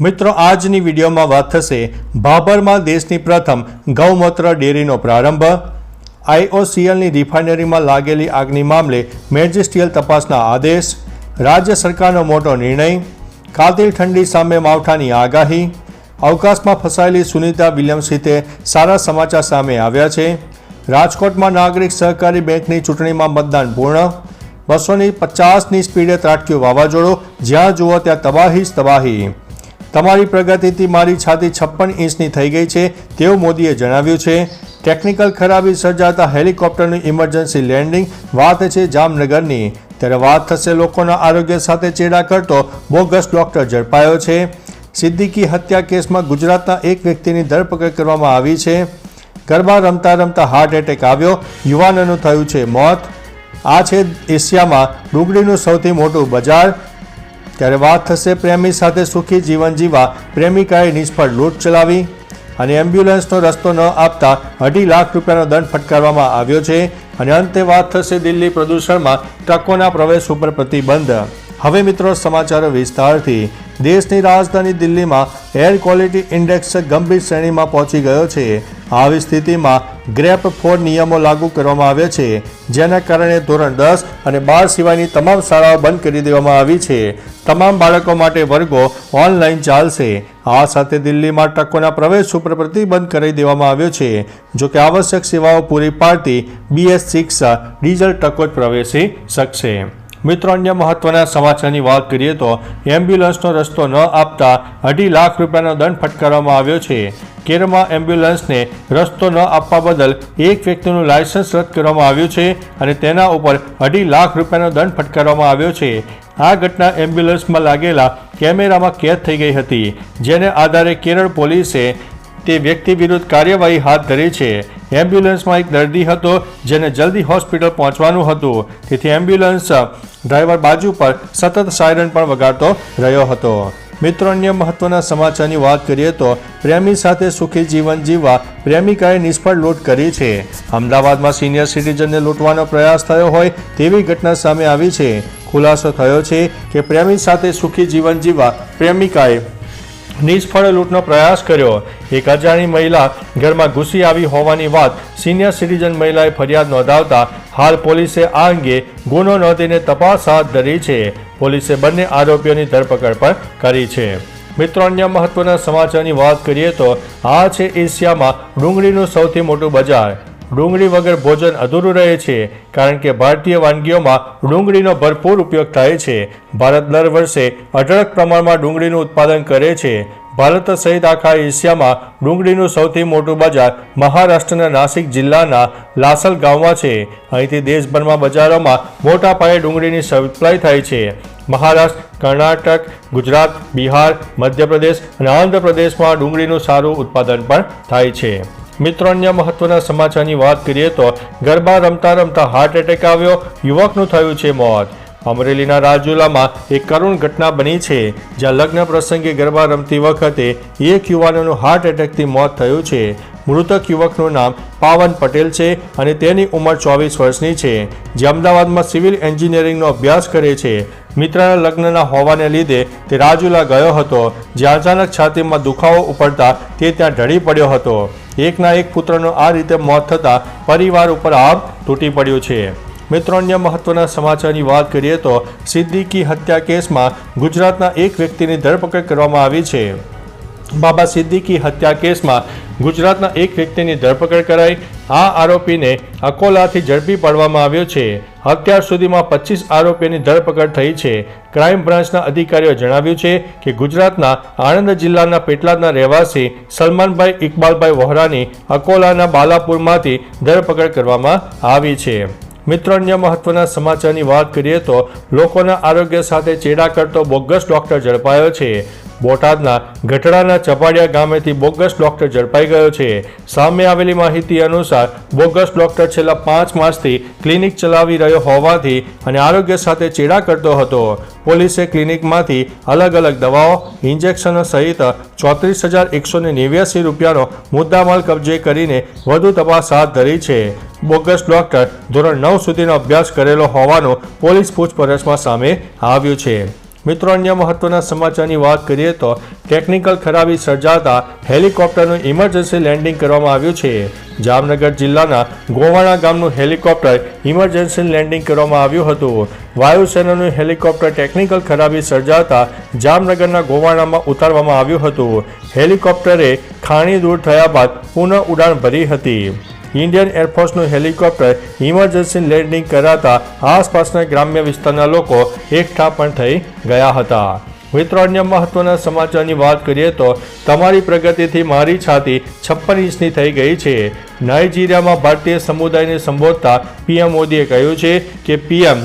મિત્રો, આજની વિડીયોમાં વાત થશે ભાભરમાં દેશની પ્રથમ ગૌમૂત્ર ડેરીનો પ્રારંભ. આઈઓસીએલની રિફાઇનરીમાં લાગેલી આગની મામલે મેજિસ્ટ્રીયલ તપાસના આદેશ, રાજ્ય સરકારનો મોટો નિર્ણય, કાતિલ ઠંડી સામે માવઠાની આગાહી, અવકાશમાં ફસાયેલી સુનિતા વિલિયમ્સ હિતે સારા સમાચાર સામે આવ્યા છે, રાજકોટમાં નાગરિક સહકારી બેંકની ચૂંટણીમાં મતદાન પૂર્ણ, બસોની પચાસની સ્પીડે ત્રાટક્યું વાવાઝોડું, જ્યાં જુઓ ત્યાં તબાહી જ તબાહી. તમારી પ્રગતિથી મારી છાતી છપ્પન ઇંચની થઈ ગઈ છે, તેવું મોદીએ જણાવ્યું છે. ટેકનિકલ ખરાબી સર્જાતા હેલિકોપ્ટરનું ઇમરજન્સી લેન્ડિંગ વાત છે જામનગરની. ત્યારે વાત થશે લોકોના આરોગ્ય સાથે ચેડા કરતો બોગસ ડોક્ટર ઝડપાયો છે. સિદ્દીકી હત્યા કેસમાં ગુજરાતના એક વ્યક્તિની ધરપકડ કરવામાં આવી છે. ગરબા રમતા રમતા હાર્ટ એટેક આવ્યો, યુવાનોનું થયું છે મોત. આ છે એશિયામાં ડુંગળીનું સૌથી મોટું બજાર. ત્યારે વાત થશે પ્રેમી સાથે સુખી જીવન જીવા પ્રેમિકાએ નિષ્ફળ લૂંટ ચલાવી અને એમ્બ્યુલન્સનો રસ્તો ન આપતા અઢી લાખ રૂપિયાનો દંડ ફટકારવામાં આવ્યો છે. અને અંતે વાત થશે દિલ્હી પ્રદૂષણમાં. ટ્રકોના પ્રવેશ ઉપર પ્રતિબંધ. હવે મિત્રો સમાચારો વિસ્તારથી. દેશની રાજધાની દિલ્હીમાં એર ક્વોલિટી ઇન્ડેક્સ ગંભીર શ્રેણીમાં પહોંચી ગયો છે. આવી સ્થિતિમાં ગ્રેપ ફોર નિયમો લાગુ કરવામાં આવ્યા છે, જેના કારણે ધોરણ દસ અને બાર સિવાયની તમામ શાળાઓ બંધ કરી દેવામાં આવી છે. તમામ બાળકો માટે વર્ગો ઓનલાઈન ચાલશે. આ સાથે દિલ્હીમાં ટ્રકોના પ્રવેશ ઉપર પ્રતિબંધ કરી દેવામાં આવ્યો છે. જો કે આવશ્યક સેવાઓ પૂરી પાડતી બીએસ સિક્સ ડીઝલ ટ્રકો જ પ્રવેશી શકશે. મિત્રો, અન્ય મહત્વના સમાચારની વાત કરીએ તો એમ્બ્યુલન્સનો રસ્તો ન આપતા અઢી લાખ રૂપિયાનો દંડ ફટકારવામાં આવ્યો છે. કેરળમાં એમ્બ્યુલન્સને રસ્તો ન આપવા બદલ એક વ્યક્તિનું લાયસન્સ રદ કરવામાં આવ્યું છે અને તેના ઉપર અઢી લાખ રૂપિયાનો દંડ ફટકારવામાં આવ્યો છે. આ ઘટના એમ્બ્યુલન્સમાં લાગેલા કેમેરામાં કેદ થઈ ગઈ હતી, જેને આધારે કેરળ પોલીસે તે વ્યક્તિ વિરુદ્ધ કાર્યવાહી હાથ ધરી છે. એમ્બ્યુલન્સમાં એક દર્દી હતો, જેને જલ્દી હોસ્પિટલ પહોંચવાનું હતું. તેથી એમ્બ્યુલન્સ ડ્રાઈવર બાજુ પર સતત સાયરન પણ વગાડતો રહ્યો હતો. મિત્રો, અન્ય મહત્વના સમાચારની વાત કરીએ તો પ્રેમી સાથે સુખી જીવન જીવવા પ્રેમિકાએ નિષ્ફળ લૂંટ કરી છે. અમદાવાદમાં સિનિયર સિટીઝનને લૂંટવાનો પ્રયાસ થયો હોય તેવી ઘટના સામે આવી છે. ખુલાસો થયો છે કે પ્રેમી સાથે સુખી જીવન જીવવા પ્રેમિકાએ નિષ્ફળ લૂંટનો પ્રયાસ કર્યો. એક અજાણી મહિલા ઘરમાં ઘૂસી આવી હોવાની વાત સિનિયર સિટીઝન મહિલાએ ફરિયાદ નોંધાવતા હાલ પોલીસે આ અંગે ગુનો નોંધીને તપાસ હાથ ધરી છે. પોલીસે બંને આરોપીઓની ધરપકડ પણ કરી છે. મિત્રો, અન્ય મહત્વના સમાચારની વાત કરીએ તો આ છે એશિયામાં ડુંગળીનું સૌથી મોટું બજાર. ડુંગળી વગર ભોજન અધૂરું રહે છે, કારણ કે ભારતીય વાનગીઓમાં ડુંગળીનો ભરપૂર ઉપયોગ થાય છે. ભારત દર વર્ષે અઢળક પ્રમાણમાં ડુંગળીનું ઉત્પાદન કરે છે. ભારત સહિત આખા એશિયામાં ડુંગળીનું સૌથી મોટું બજાર મહારાષ્ટ્રના નાસિક જિલ્લાના લાસલ ગામમાં છે. અહીંથી દેશભરમાં બજારોમાં મોટા પાયે ડુંગળીની સપ્લાય થાય છે. મહારાષ્ટ્ર, કર્ણાટક, ગુજરાત, બિહાર, મધ્યપ્રદેશ અને આંધ્રપ્રદેશમાં ડુંગળીનું સારું ઉત્પાદન પણ થાય છે. મિત્રો, અન્ય મહત્વના સમાચારની વાત કરીએ તો ગરબા રમતા રમતા હાર્ટ એટેક આવ્યો. યુવકનું થયું છે મોત. અમરેલીના રાજુલામાં એક કરુણ ઘટના બની છે, જ્યાં લગ્ન પ્રસંગે ગરબા રમતી વખતે એક યુવાનોનું હાર્ટ એટેકથી મોત થયું છે. મૃતક યુવકનું નામ પાવન પટેલ છે અને તેની ઉંમર ચોવીસ વર્ષની છે, જે અમદાવાદમાં સિવિલ એન્જિનિયરિંગનો અભ્યાસ કરે છે. મિત્રના લગ્નના હોવાને લીધે તે રાજુલા ગયો હતો જ્યાં અચાનક છાતીમાં દુખાવો ઉપડતા તે ત્યાં ઢળી પડ્યો હતો. એકના એક પુત્રનું આ રીતે મોત થતાં પરિવાર ઉપર આભ તૂટી પડ્યું છે. મિત્રો, અન્ય મહત્વના સમાચારની વાત કરીએ તો સિદ્દીકી હત્યા કેસમાં ગુજરાતના એક વ્યક્તિની ધરપકડ કરવામાં આવી છે. બાબા સિદ્દીકી હત્યા કેસમાં ગુજરાતના એક વ્યક્તિની ધરપકડ કરાઈ. આ આરોપીને અકોલાથી ઝડપી પાડવામાં આવ્યો છે. અત્યાર સુધીમાં પચીસ આરોપીની ધરપકડ થઈ છે. ક્રાઇમ બ્રાન્ચના અધિકારીઓ જણાવ્યું છે કે ગુજરાતના આણંદ જિલ્લાના પેટલાદના રહેવાસી સલમાનભાઈ ઇકબાલભાઈ વોહરાની અકોલાના બાલાપુરમાંથી ધરપકડ કરવામાં આવી છે. મિત્રો, અન્ય મહત્વના સમાચારની વાત કરીએ તો લોકોના આરોગ્ય સાથે ચેડા કરતો બોગસ ડોક્ટર ઝડપાયો છે. બોટાદના ગઢડાના ચપાડિયા ગામેથી બોગસ ડોક્ટર ઝડપાઈ ગયો છે. સામે આવેલી માહિતી અનુસાર, બોગસ ડોક્ટર છેલ્લા પાંચ માસથી ક્લિનિક ચલાવી રહ્યો હોવાથી અને આરોગ્ય સાથે ચેડા કરતો હતો. પોલીસે ક્લિનિકમાંથી અલગ અલગ દવાઓ, ઇન્જેક્શનો સહિત ચોત્રીસ હજાર એકસો નેવ્યાસી રૂપિયાનો મુદ્દામાલ કબજે કરીને વધુ તપાસ હાથ ધરી છે. બોગસ ડોક્ટર ધોરણ નવ સુધીનો અભ્યાસ કરેલો હોવાનું પોલીસ પૂછપરછમાં સામે આવ્યું છે. મિત્રો, અન્ય મહત્વના સમાચારની વાત કરીએ તો ટેકનિકલ ખરાબી સર્જાતા હેલિકોપ્ટરનું ઇમરજન્સી લેન્ડિંગ કરવામાં આવ્યું છે. જામનગર જિલ્લાના ગોવાણા ગામનું હેલિકોપ્ટર ઇમરજન્સી લેન્ડિંગ કરવામાં આવ્યું હતું. વાયુસેનાનું હેલિકોપ્ટર ટેકનિકલ ખરાબી સર્જાતા જામનગરના ગોવાણામાં ઉતારવામાં આવ્યું હતું. હેલિકોપ્ટરે ખાણી દૂર થયા બાદ પુનઃ ઉડાણ ભરી હતી. ઇન્ડિયન એરફોર્સનું હેલિકોપ્ટર ઇમરજન્સી લેન્ડિંગ કરાતા આસપાસના ગ્રામ્ય વિસ્તારના લોકો એકઠા પણ થઈ ગયા હતા. મિત્રો, અન્ય મહત્વના સમાચારની વાત કરીએ તો તમારી પ્રગતિથી મારી છાતી છપ્પન ઇંચની થઈ ગઈ છે. નાઇજીરિયામાં ભારતીય સમુદાયને સંબોધતા પીએમ મોદીએ કહ્યું છે કે પીએમ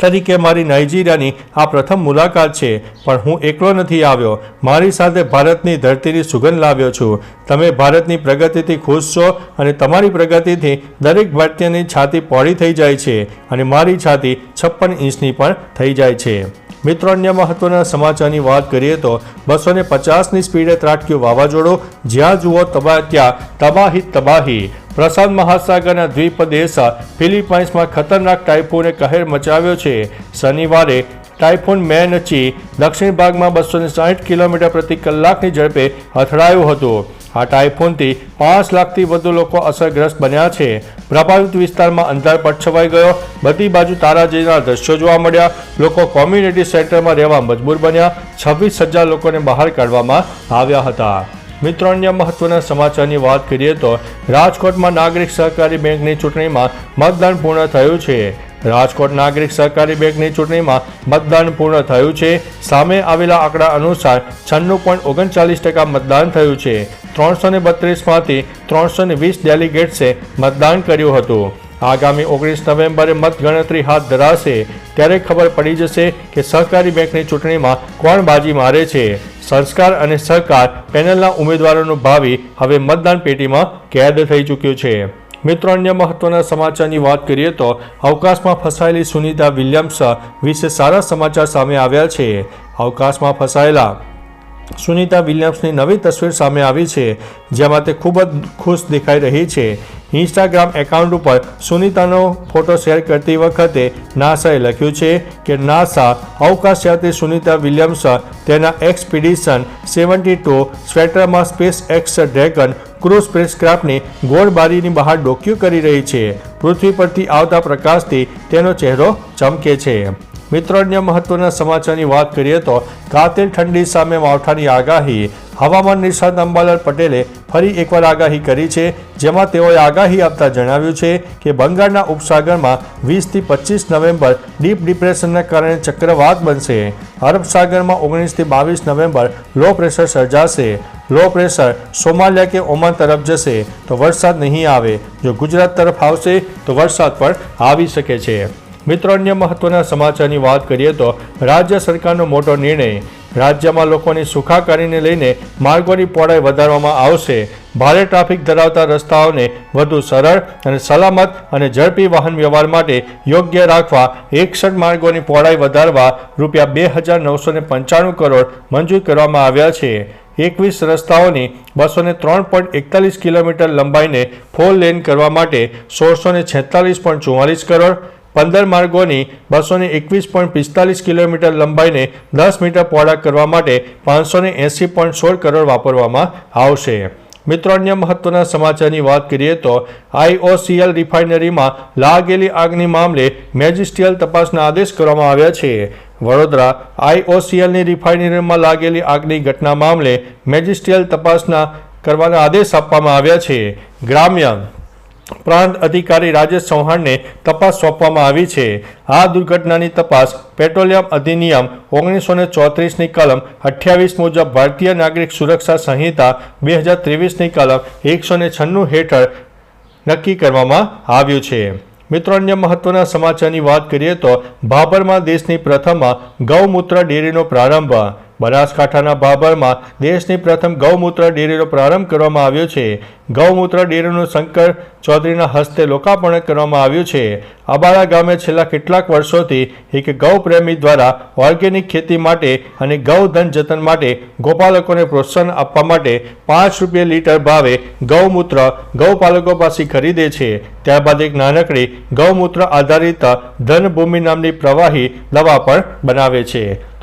તરીકે મારી નાઇજીરિયાની આ પ્રથમ મુલાકાત છે, પણ હું એકલો નથી આવ્યો. મારી સાથે ભારતની ધરતીની સુગંધ લાવ્યો છું. તમે ભારતની પ્રગતિથી ખુશ છો અને તમારી પ્રગતિથી દરેક ભારતીયની છાતી પહોળી થઈ જાય છે અને મારી છાતી છપ્પન ઇંચની પણ થઈ જાય છે. મિત્રો, અન્ય મહત્વના સમાચારની વાત કરીએ તો બસો ને પચાસની સ્પીડે ત્રાટક્યું વાવાઝોડું, જ્યાં જુઓ તબા ત્યાં તબાહી તબાહી પ્રશાંત મહાસાગરના દ્વીપ દેશ ફિલિપાઇન્સમાં ખતરનાક ટાઇફોને કહેર મચાવ્યો છે. શનિવારે ટાઇફોન મેનચી દક્ષિણ ભાગમાં બસો સાઠ કિલોમીટર પ્રતિ કલાકની ઝડપે અથડાયું હતું. આ ટાઇફોનથી પાંચ લાખથી વધુ લોકો અસરગ્રસ્ત બન્યા છે. પ્રભાવિત વિસ્તારમાં અંધારપટ છવાઈ ગયો. બધી બાજુ તારાજીના દ્રશ્યો જોવા મળ્યા. લોકો કોમ્યુનિટી સેન્ટરમાં રહેવા મજબૂર બન્યા. છવ્વીસ હજાર લોકોને બહાર કાઢવામાં આવ્યા હતા. મિત્રો અન્ય મહત્વના સમાચારની વાત કરીએ તો રાજકોટમાં નાગરિક સહકારી બેંકની ચૂંટણીમાં મતદાન પૂર્ણ થયું છે. રાજકોટ નાગરિક સહકારી બેંકની ચૂંટણીમાં મતદાન પૂર્ણ થયું છે. સામે આવેલા આંકડા અનુસાર છન્નું પોઈન્ટ ઓગણચાલીસ ટકા મતદાન થયું છે. ત્રણસો ને બત્રીસમાંથી ત્રણસો ને વીસ ડેલિગેટ્સે મતદાન કર્યું હતું. આગામી ઓગણીસ નવેમ્બરે મતગણતરી હાથ ધરાશે. ત્યારે ખબર પડી જશે કે સહકારી બેંકની ચૂંટણીમાં કોણ બાજી મારે છે. સંસ્કાર અને સહકાર પેનલના ઉમેદવારોનું ભાવિ હવે મતદાન પેટીમાં કેદ થઈ ચૂક્યું છે. મિત્રો, અન્ય મહત્વના સમાચારની વાત કરીએ તો અવકાશમાં ફસાયેલી સુનિતા વિલિયમ્સ વિશે સારા સમાચાર સામે આવ્યા છે. અવકાશમાં ફસાયેલા સુનિતા વિલિયમ્સની નવી તસવીર સામે આવી છે, જેમાં તે ખૂબ જ ખુશ દેખાઈ રહી છે. ઇન્સ્ટાગ્રામ એકાઉન્ટ ઉપર સુનિતાનો ફોટો શેર કરતી વખતે નાસાએ લખ્યું છે કે, નાસા, અવકાશયાત્રી સુનિતા વિલિયમ્સ તેના એક્સપિડિશન સેવન્ટી ટુ સ્વેટરમાં સ્પેસ એક્સ ડ્રેગન ક્રૂઝ સ્પેસક્રાફ્ટની ગોળ બારીની બહાર ડોક્યુ કરી રહી છે. પૃથ્વી પરથી આવતા પ્રકાશથી તેનો ચહેરો ચમકે છે. મિત્રો, અન્ય મહત્વના સમાચારની વાત કરીએ તો કાતિલ ઠંડી સામે માવઠાની આગાહી. હવામાન નિષ્ણાત અંબાલાલ પટેલે ફરી એકવાર આગાહી કરી છે, જેમાં તેઓએ આગાહી આપતા જણાવ્યું છે કે બંગાળના ઉપસાગરમાં વીસથી પચીસ નવેમ્બર ડીપ ડિપ્રેશનના કારણે ચક્રવાત બનશે. અરબ સાગરમાં ઓગણીસથી બાવીસ નવેમ્બર લો પ્રેશર સર્જાશે. લો પ્રેશર સોમાલિયા કે ઓમાન તરફ જશે, તો વરસાદ નહીં આવે. જો ગુજરાત તરફ આવશે, તો વરસાદ પણ આવી શકે છે. મિત્રો, અન્ય મહત્વના સમાચારની વાત કરીએ તો રાજ્ય સરકારનો મોટો નિર્ણય, રાજ્યમાં લોકોની સુખાકારીને લઈને માર્ગોની પહોળાઈ વધારવામાં આવશે. ભારે ટ્રાફિક ધરાવતા રસ્તાઓને વધુ સરળ અને સલામત અને ઝડપી વાહન વ્યવહાર માટે યોગ્ય રાખવા એકસઠ માર્ગોની પહોળાઈ વધારવા રૂપિયા બે હજાર નવસો ને પંચાણું કરોડ મંજૂર કરવામાં આવ્યા છે. એકવીસ રસ્તાઓની બસો ને ત્રણ પોઈન્ટ એકતાલીસ કિલોમીટર લંબાઈને ફોર લેન કરવા માટે સોળસો ને છેતાલીસ પોઈન્ટ ચુમ્માલીસ કરોડ પંદર માર્ગોની બસો એકવીસ પોઈન્ટ પિસ્તાલીસ કિલોમીટર લંબાઈને દસ મીટર પહોળા કરવા માટે પાંચસો ને એંસી પોઈન્ટ સોળ કરોડ વાપરવામાં આવશે. મિત્રો, અન્ય મહત્વના સમાચારની વાત કરીએ તો આઈઓસીએલ રિફાઇનરીમાં લાગેલી આગની મામલે મેજિસ્ટ્રીયલ તપાસના આદેશ કરવામાં આવ્યા છે. વડોદરા આઈઓસીએલની રિફાઇનરીમાં લાગેલી આગની ઘટના મામલે મેજિસ્ટ્રીયલ તપાસના કરવાના આદેશ આપવામાં આવ્યા છે. ગ્રામ્ય પ્રાંત અધિકારી રાજેશ ચૌહાણને તપાસ સોંપવામાં આવી છે. આ દુર્ઘટનાની તપાસ પેટ્રોલિયમ અધિનિયમ ઓગણીસો ને ચોત્રીસની કલમ અઠ્યાવીસ મુજબ ભારતીય નાગરિક સુરક્ષા સંહિતા બે હજાર ત્રેવીસની કલમ એકસો ને છન્નું હેઠળ નક્કી કરવામાં આવ્યું છે. મિત્રો, અન્ય મહત્વના સમાચારની વાત કરીએ તો ભાભરમાં દેશની પ્રથમ ગૌમૂત્ર ડેરીનો પ્રારંભ બનાસકાંઠાના ભાભરમાં દેશની પ્રથમ ગૌમૂત્ર ડેરીનો પ્રારંભ કરવામાં આવ્યો છે. ગૌમૂત્ર ડેરીનું શંકર ચૌધરીના હસ્તે લોકાર્પણ કરવામાં આવ્યું છે. અબાળા ગામે છેલ્લા કેટલાક વર્ષોથી એક ગૌ પ્રેમી દ્વારા ઓર્ગેનિક ખેતી માટે અને ગૌધન જતન માટે ગોપાલકોને પ્રોત્સાહન આપવા માટે પાંચ રૂપિયા લીટર ભાવે ગૌમૂત્ર ગૌપાલકો પાસે ખરીદે છે. ત્યારબાદ એક નાનકડી ગૌમૂત્ર આધારિત ધનભૂમિ નામની પ્રવાહી દવા પણ બનાવે છે.